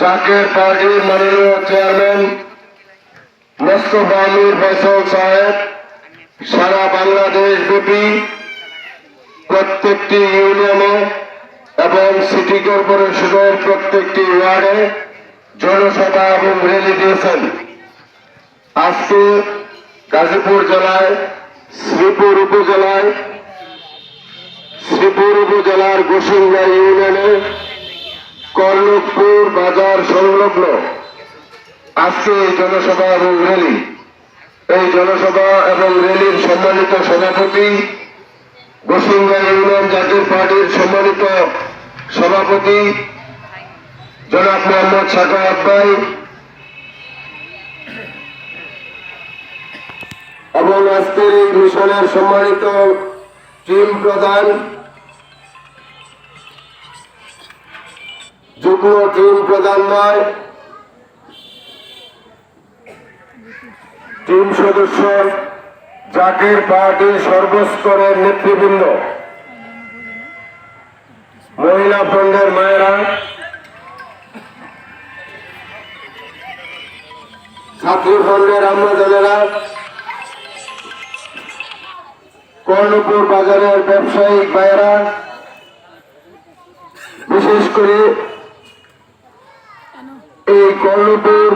জাকের পার্টির মাননীয় চেয়ারম্যান মোস্তফা আমির ফয়সল সাহেব, সারা বাংলাদেশ ব্যাপী প্রত্যেকটি ইউনিয়নে এবং সিটি কর্পোরেশনের প্রত্যেকটি ওয়ার্ডে জনসভা এবং র্যালি দিয়েছেন। আজকে গাজীপুর জেলায়, শ্রীপুর উপজেলায়, শ্রীপুর উপজেলার গোসিঙ্গা ইউনিয়নে কর্ণকপুর বাজার সংলগ্ন। আজকে এই জনসভা এবং র্যালি। এই জনসভা এবং র্যালির সম্মানিত সভাপতি গোসিঙ্গা ইউনিয়ন জাতীয় পার্টির সম্মানিত সভাপতি জনাব মোহাম্মদ সাকাত ভাই এবং আজকের এই মিশনের সম্মানিত টিম প্রধান যুগ্ম টিম প্রধান নয়। টিম সদস্য জাতির পার্টির সর্বস্তরের নেতৃবৃন্দ। মহিলা ফ্রন্টের মায়েরা। ছাত্রী ফ্রন্টের আমলাদানেরা কর্ণপুর বাজারের ব্যবসায়িক ভাইয়েরা। বিশেষ করে এই কর্ণপুর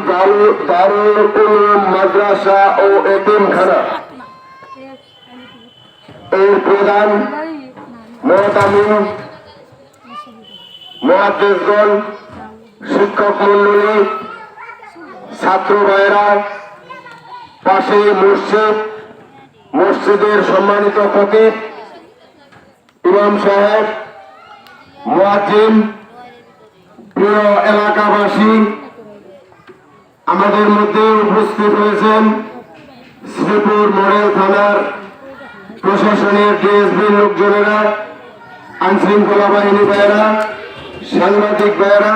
দারুল উলুম মাদ্রাসা ও এতিমখানা। এর প্রধান মহাদেশগণ শিক্ষক মন্ডলী, ছাত্র ভাইরা পাশে মসজিদ মসজিদের সম্মানিত খতিব ইমাম সাহেব মুয়াজ্জিম প্রিয় এলাকাবাসী আমাদের মধ্যে উপস্থিত হয়েছেন শ্রীপুর মডেল থানার প্রশাসনের ডিএসবি লোকজনেরা, আইনশৃঙ্খলা বাহিনী ভাইয়েরা, সাংবাদিক ভাইয়েরা,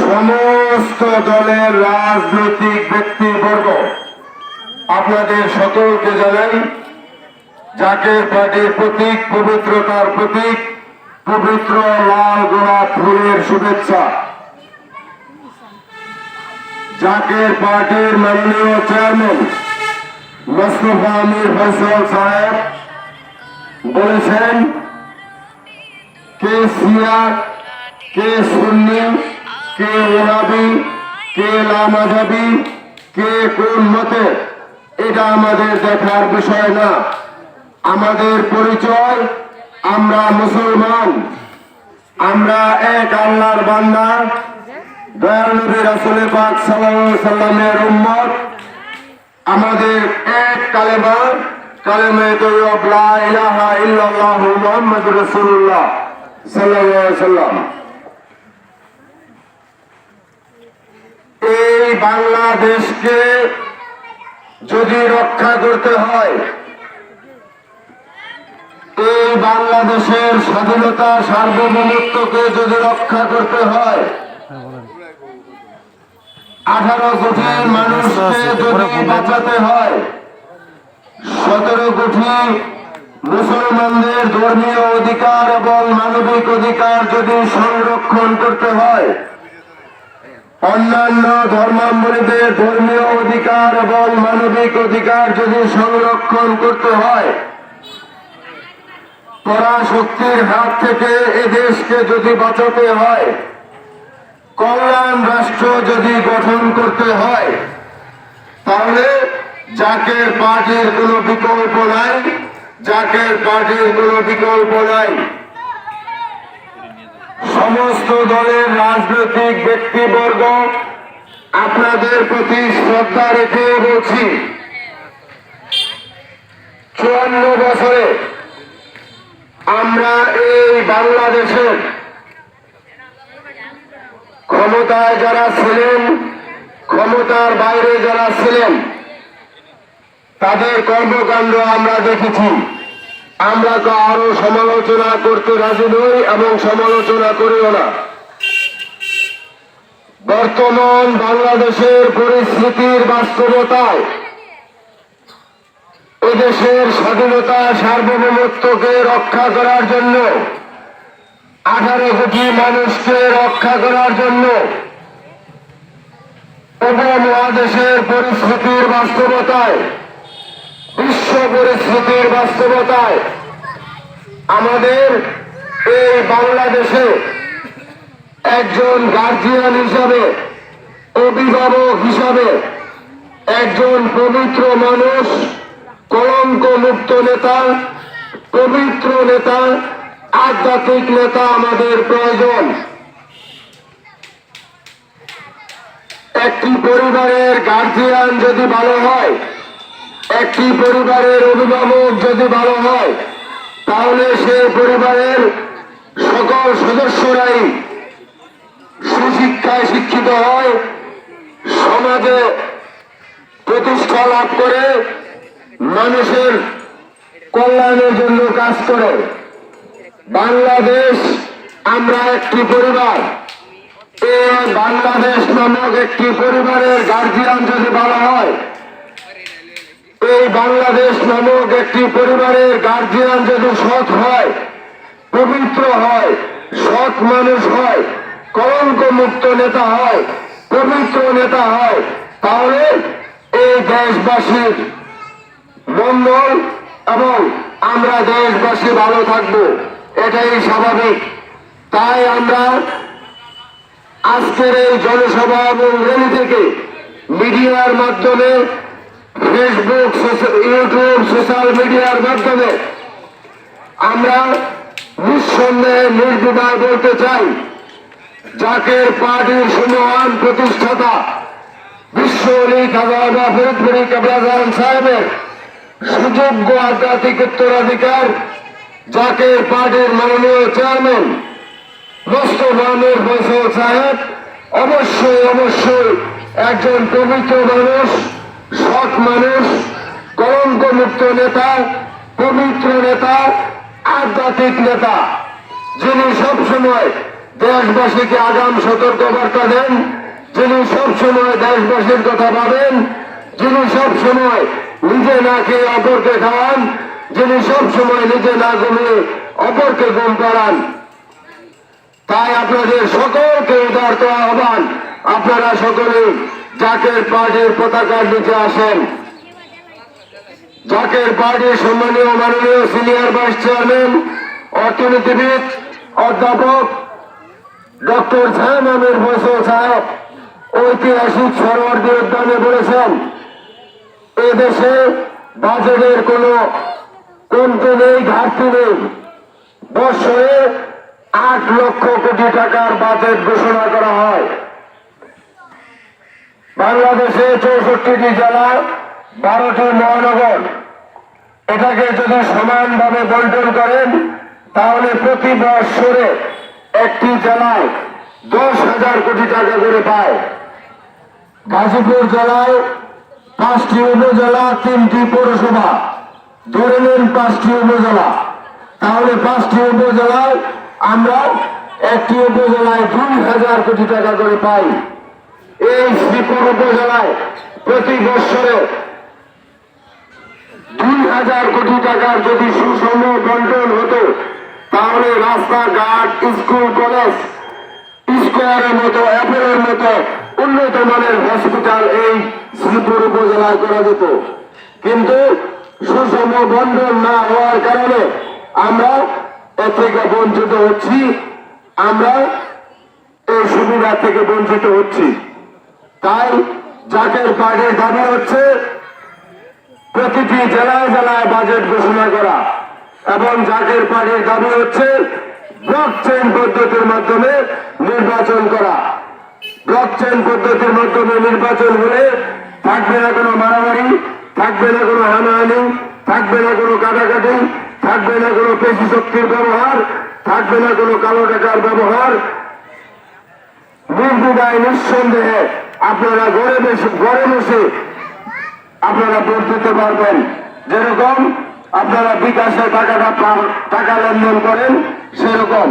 সমস্ত দলের রাজনৈতিক ব্যক্তিবর্গ, আপনাদের সকলকে জানাই জাকের পার্টির প্রতীক, পবিত্রতার প্রতীক, পবিত্র লাল গোলাপ ফুলের শুভেচ্ছা। জাকের পার্টির মাননীয় চেয়ারম্যান মোস্তফা আমির ফয়সল সাহেব বলেছেন, কে সিয়া কে সুন্নি, কে ওরাবি কে লামাজাবি, কে কোন মতে, এটা আমাদের দেখার বিষয় না। আমাদের পরিচয়, আমরা মুসলমান, আমরা এক আল্লাহর বান্দা এই বাংলাদেশকে যদি রক্ষা করতে হয় এই বাংলাদেশের স্বাধীনতা সার্বভৌমত্বকে যদি রক্ষা করতে হয় আঠারো কোটি মানুষকে যদি বাঁচাতে হয় সতেরো কোটি মুসলমানদের ধর্মীয় অধিকার এবং মানবিক অধিকার যদি সংরক্ষণ করতে হয় অন্যান্য ধর্মাবলীদের ধর্মীয় অধিকার এবং মানবিক অধিকার যদি সংরক্ষণ করতে হয় পরাশক্তির হাত থেকে এদেশকে যদি বাঁচাতে হয় কল্যাণ রাষ্ট্র যদি গঠন করতে হয়, তাহলে জাকের পার্টির কোনো বিকল্প নাই, জাকের পার্টির কোনো বিকল্প নাই। সমস্ত দলের রাজনৈতিক ব্যক্তিবর্গ আপনাদের প্রতি শ্রদ্ধা রেখে বলছি, চুয়ান্ন বছরে আমরা এই বাংলাদেশের ক্ষমতায় যারা ছিলেন, ক্ষমতার বাইরে যারা ছিলেন, তাদের কর্মকাণ্ড আমরা দেখেছি। আমরা আরও সমালোচনা করতে রাজি নই এবং সমালোচনা করিও না। বর্তমান বাংলাদেশের পরিস্থিতির বাস্তবতায়, এদেশের স্বাধীনতা সার্বভৌমত্বকে রক্ষা করার জন্য আঠারো কোটি মানুষকে রক্ষা করার জন্য উপমহাদেশের পরিস্থিতির বাস্তবতায়, বিশ্ব পরিস্থিতির বাস্তবতায় আমাদের এই বাংলাদেশে একজন গার্জিয়ান হিসাবে, অভিভাবক হিসাবে একজন পবিত্র মানুষ কলঙ্ক মুক্ত নেতা, পবিত্র নেতা আধ্যাত্মিক নেতা আমাদের প্রয়োজন। একটি পরিবারের গার্জিয়ান যদি ভালো হয়, একটি পরিবারের অভিভাবক যদি ভালো হয়, তাহলে সেই পরিবারের সকল সদস্যরাই সুশিক্ষায় শিক্ষিত হয়, সমাজে প্রতিষ্ঠা লাভ করে, মানুষের কল্যাণের জন্য কাজ করে। বাংলাদেশ, আমরা একটি পরিবার। বাংলাদেশ নামক একটি পরিবারের গার্জিয়ান যদি ভালো হয়, এই বাংলাদেশ নামক একটি পরিবারের গার্জিয়ান যদি সৎ হয়, পবিত্র হয়, সৎ মানুষ হয় কলঙ্ক মুক্ত নেতা হয়, পবিত্র নেতা হয়, তাহলে এই দেশবাসীর মঙ্গল এবং আমরা দেশবাসী ভালো থাকব। এটাই স্বাভাবিক। তাই আমরা আজকের এই জনসভা এবং র্যালি থেকে মিডিয়ার মাধ্যমে, ফেসবুক ইউটিউব, সোশ্যাল মিডিয়ার মাধ্যমে আমরা নিঃসন্দেহে নির্দ্বিধায় বলতে চাই, জাকের পার্টির সুমহান প্রতিষ্ঠাতা বিশ্ব কাবলাজান সাহেবের সুযোগ্য আধ্যাত্মিক উত্তরাধিকার জাকের পার্টির মাননীয় চেয়ারম্যান মোস্তফা নূর ফয়সল সাহেব, অবশ্যই অবশ্যই একজন পবিত্র মানুষ, সৎ মানুষ কলঙ্ক মুক্ত নেতা, পবিত্র নেতা, আধ্যাত্মিক নেতা, যিনি সবসময় দেশবাসীকে আগাম সতর্কবার্তা দেন, যিনি সবসময় দেশবাসীর কথা ভাবেন, যিনি সবসময় নিজে না খেয়ে অপরকে খাওয়ান যিনি সবসময় নিজে না ঘুমিয়ে অপরকে ঘুম পাড়ান। তাই আপনাদের সকলকে উদারত আহ্বান। আপনারা সকলে জাকের পার্টির পতাকার নিচে আসেন। জাকের পার্টির সম্মানীয় মাননীয় সিনিয়র ভাইস চেয়ারম্যান, অর্থনীতিবিদ, অধ্যাপক ডক্টর সাহেব আমির ফসল সাহেব ঐতিহাসিক সরোয়ার্দী উদ্যানে বলেছেন, এদেশে বাজেটের কোনো কমতি নেই ঘাটতি নেই বছরে আট লক্ষ কোটি টাকার বাজেট ঘোষণা করা হয়? বাংলাদেশে চৌষট্টিটি জেলা, বারোটি মহানগর। এটাকে যদি সমানভাবে বন্টন করেন, তাহলে প্রতি বৎসরে একটি জেলায় দশ হাজার কোটি টাকা করে পায়। গাজীপুর জেলায় পাঁচটি উপজেলা, তিনটি পৌরসভা। ধরে নেন পাঁচটি উপজেলা। তাহলে পাঁচটি উপজেলায় আমরা একটি উপজেলায় দুই হাজার কোটি টাকা করে পাই। এই শ্রীপুর উপজেলায় প্রতি বৎসরে দুই হাজার কোটি টাকার যদি সুষম বন্টন হতো, তাহলে রাস্তাঘাট, স্কুল, কলেজ, স্কোয়ারের মতো, অ্যাপেলের মতো উন্নত মানের হসপিটাল এই শ্রীপুর উপজেলায় করা যেত। কিন্তু সুষম বন্ধন না হওয়ার কারণে আমরা এ থেকে বঞ্চিত হচ্ছি, আমরা এই সুবিধা থেকে বঞ্চিত হচ্ছি। তাই জাকের পার্টির দাবি হচ্ছে প্রতিটি জেলায় জেলায় বাজেট ঘোষণা করা এবং জাকের পার্টির দাবি হচ্ছে ব্লক চেইন পদ্ধতির মাধ্যমে নির্বাচন করা। ব্লক চেইন পদ্ধতির মাধ্যমে নির্বাচন হলে থাকবে না কোনো মারামারি থাকবে না কোনো হানাহানি, থাকবে না কোনো কাটাকাটি, থাকবে না কোনো পেশি শক্তির ব্যবহার, থাকবে না কোনো কালো টাকার ব্যবহার। নির্বিধায় নিঃসন্দেহে আপনারা ঘরে বসে ঘরে বসে আপনারা ভোট দিতে পারবেন। যেরকম আপনারা বিকাশে টাকাটা টাকা লেনদেন করেন, সেরকম।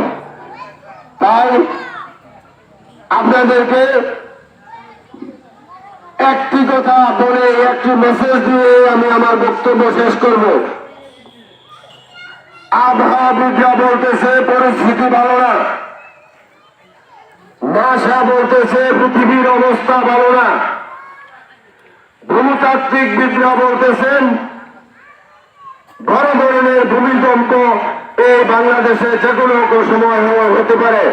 তাই আপনাদেরকে একটি কথা বলে একটি মেসেজ দিয়ে আমি আমার বক্তব্য শেষ করব। আবহাওয়াবিদরা বলতেছে, পরিস্থিতি ভালো না। নাসা বলতেছে, পৃথিবীর অবস্থা ভালো না। ভূতাত্ত্বিক বিদরা বলতেছেন বড় ধরনের ভূমিকম্প এই বাংলাদেশে যে কোনো সময় হতে পারে।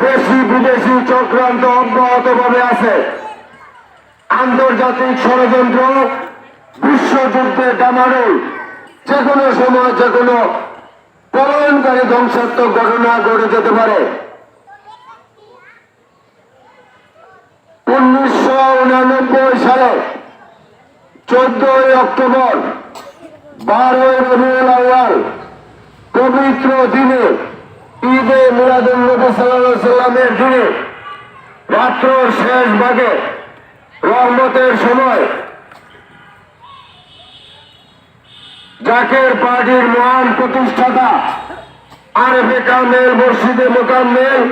দেশি বিদেশি চক্রান্ত অব্যাহত ভাবে আছে। আন্তর্জাতিক ষড়যন্ত্র বিশ্বযুদ্ধে ডামারুল যে কোনো সময় যে কোনো প্রলয়নকারী ধ্বংসাত্মক ঘটনা ঘটে যেতে পারে। উনিশশো সালে চোদ্দই অক্টোবর, বারোই রবিউল আউয়াল, পবিত্র দিনে, ঈদে মিলাদুল সাল্লামের দিনে রাত্র শেষ ভাগে রহমতের সময়। জাকের পার্টির মহান প্রতিষ্ঠাতা আরফে কামেল মুর্শিদে মোকাম্মেল,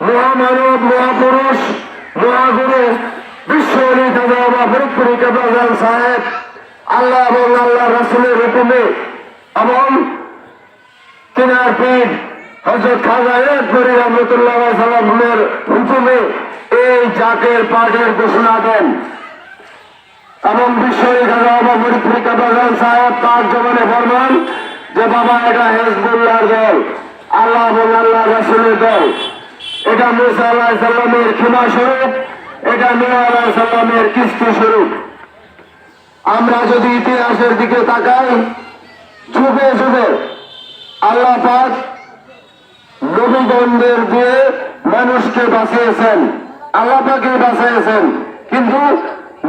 মহামানব, মহাপুরুষ, মহাগুরু, বিশ্ব বাবা ফরিদপুরি কেবলাজান সাহেব, আল্লাহ আল্লাহ এই জাকের পার্টির ঘোষণা দেন। এবং জমানে ফরমান যে, বাবা, এটা হেজবুল্লাহর দল। আল্লাহ আল্লাহ রাসুলের দল। এটা মুসা আল্লাহ সাল্লামের ক্ষমা স্বরূপ। এটা মিয়া আল্লাহ সাল্লামের কিস্তি স্বরূপ। আমরা যদি ইতিহাসের দিকে তাকাই, যুগে যুগে আল্লাহ পাক নবীগণদের দিয়ে মানুষকে বাঁচিয়েছেন। আল্লাহ পাকে কিন্তু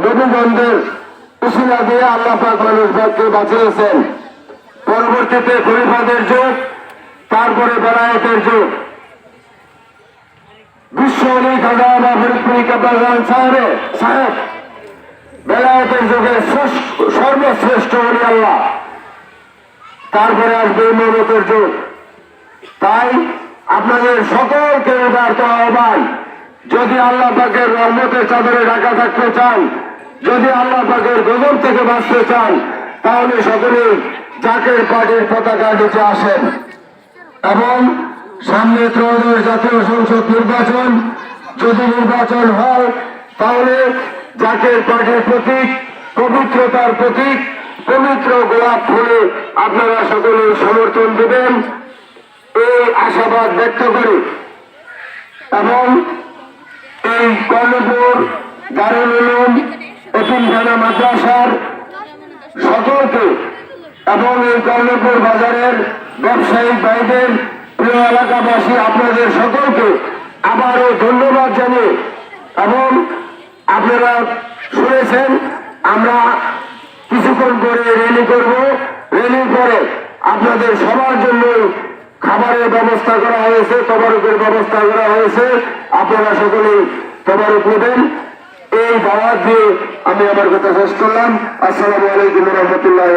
নবীগণদের উসিলা দিয়ে আল্লাহ পাক মানুষকে বাঁচিয়েছেন। পরবর্তীতে খলিফাদের যুগ, তারপরে বেলায়েতের যুগ। বিশ্ব অলি খাজা বা ফরিদপুরি সাহেবে বেলায়েতের যুগে সর্বশ্রেষ্ঠ অলি আল্লাহ। তারপরে আসবে মমতের যুগ। তাই আপনাদের সকলকে উদার্ত আহ্বান যদি আল্লাহ পাকের রহমতের চাদরে ঢাকা থাকতে চান, যদি আল্লাহ পাকের গজব থেকে বাঁচতে চান, তাহলে সকলেই জাকের পার্টির পতাকা নিচে আসেন। এবং সামনে ত্রয়োদশ জাতীয় সংসদ নির্বাচন যদি নির্বাচন হয়, তাহলে জাতীয় পার্টির প্রতীক, পবিত্রতার প্রতীক, পবিত্র গোলাপ ফুলে আপনারা সকলে সমর্থন দেবেন। এই আশাবাদ ব্যক্ত করে। এবং এই কর্ণপুর, দারুল এতিমখানা মাদ্রাসার সকলকে এবং এই কর্ণপুর বাজারের ব্যবসায়িক ভাইদের প্রিয় এলাকাবাসী, আপনাদের সকলকে আবারও ধন্যবাদ জানিয়ে এবং আপনারা শুনেছেন, আমরা কিছুক্ষণ পরে র্যালি করব। র্যালির পরে আপনাদের সবার জন্য খাবারের ব্যবস্থা করা হয়েছে, তবারকের ব্যবস্থা করা হয়েছে। আপনারা সকলেই তবারক নেবেন। এই দাওয়াত দিয়ে আমি আমার কথা শেষ করলাম। আসসালামু আলাইকুম রহমতুল্লাহ